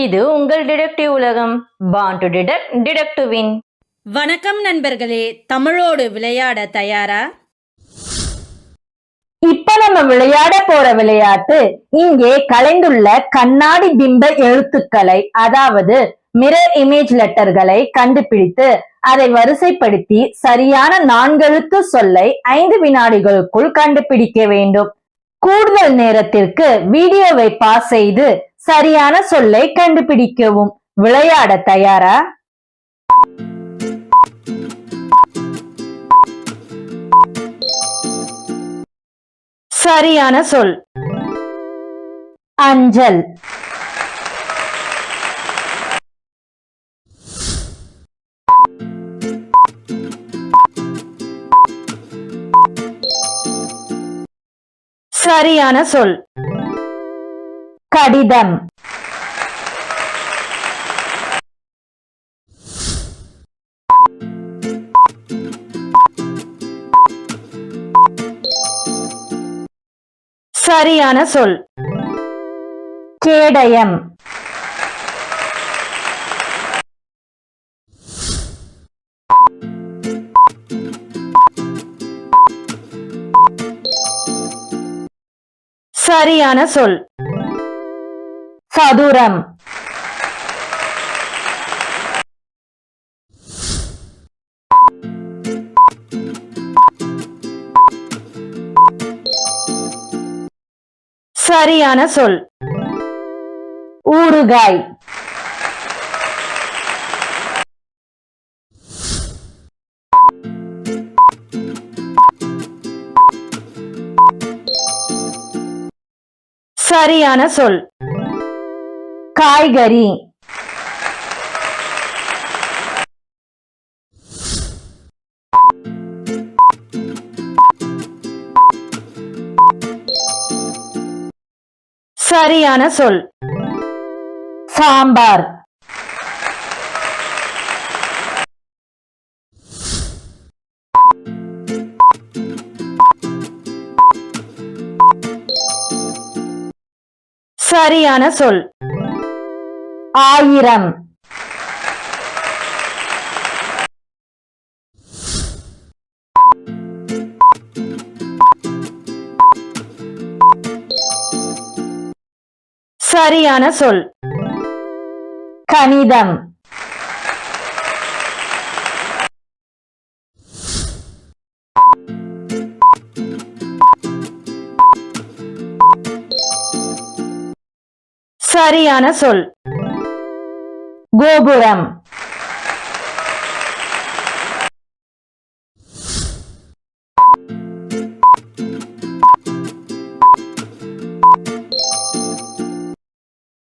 இது உங்கள் டிடெக்டிவ் உலகம். Born to detect detect to win வணக்கம் நண்பர்களே தமிழோடு விளையாட தயாரா? இப்ப நம்ம விளையாட போற விளையாட்டு இங்கே கலைந்துள்ள கண்ணாடி பிம்ப எழுத்துக்களை அதாவது மிரர் இமேஜ் லெட்டர்களை கண்டுபிடித்து அதை வரிசைப்படுத்தி சரியான நான்கெழுத்து சொல்லை ஐந்து வினாடிகளுக்குள் கண்டுபிடிக்க வேண்டும். கூடுதல் நேரத்திற்கு வீடியோவை பாஸ் செய்து சரியான சொல்லை கண்டுபிடிக்கவும். விளையாட தயாரா? சரியான சொல். அஞ்சல். சரியான சொல். கடிதம் சரியான சொல். கேடயம். சரியான சொல். சதுரம். சரியான சொல். ஊறுகாய். சரியான சொல். காய்கறி. சரியான சொல். சாம்பார். சரியான சொல். ஆயிரம். சரியான சொல். கணிதம். சரியான சொல். கோபுரம்.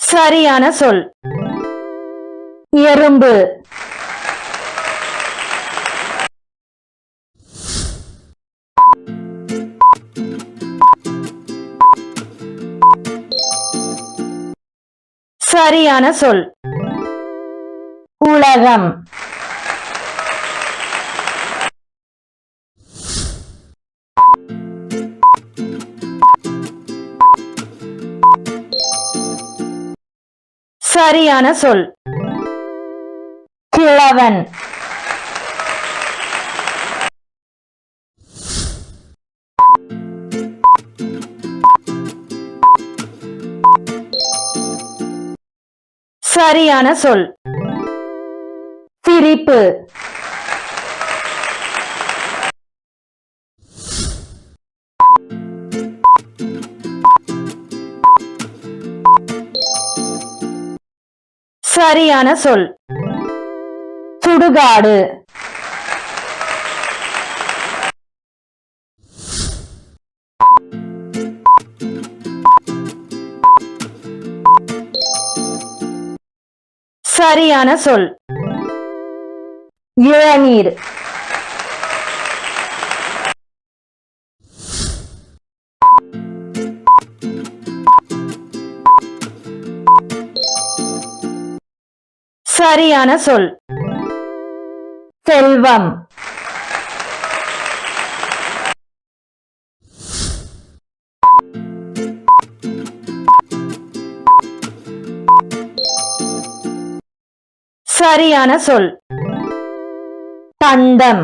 சரியான சொல். எறும்பு. சரியான சொல். உலகம். சரியான சொல். கிழவன். சரியான சொல். சிரிப்பு. சரியான சொல். சுடுகாடு. சரியான சொல். இளநீர். சரியான சொல். செல்வம். சரியான சொல். தந்தம்.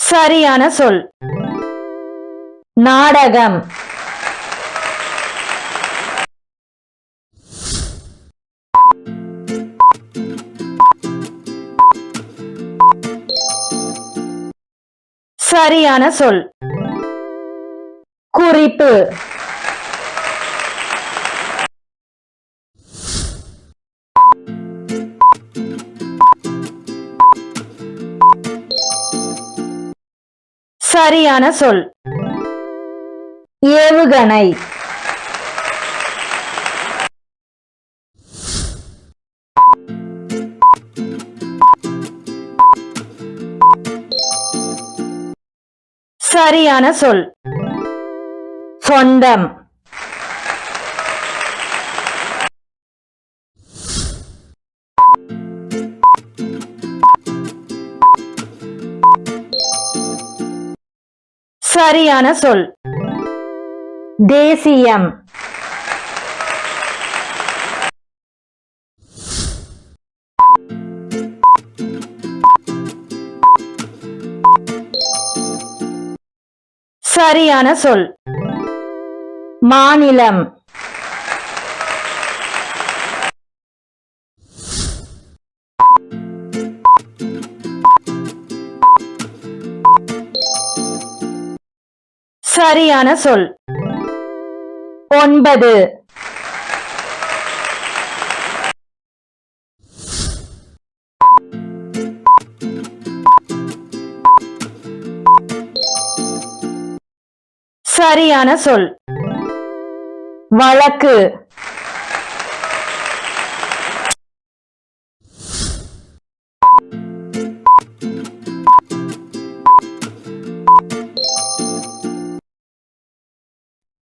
சரியான சொல். நாடகம். சரியான சொல். குறிப்பு சரியான சொல். ஏவுகணை. சரியான சொல். சொந்தம். சரியான சொல். தேசியம். சரியான சொல். மாநிலம். சரியான சொல். ஒன்பது. சரியான சொல். வழக்கு.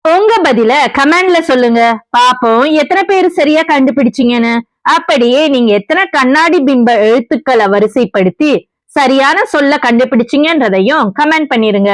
உங்க பதில கமெண்ட்ல சொல்லுங்க. பாப்போம் எத்தனை பேர் சரியா கண்டுபிடிச்சீங்கன்னு. அப்படியே நீங்க எத்தனை கண்ணாடி பிம்ப எழுத்துக்களை வரிசைப்படுத்தி சரியான சொல்ல கண்டுபிடிச்சீங்கன்றதையும் கமெண்ட் பண்ணிருங்க.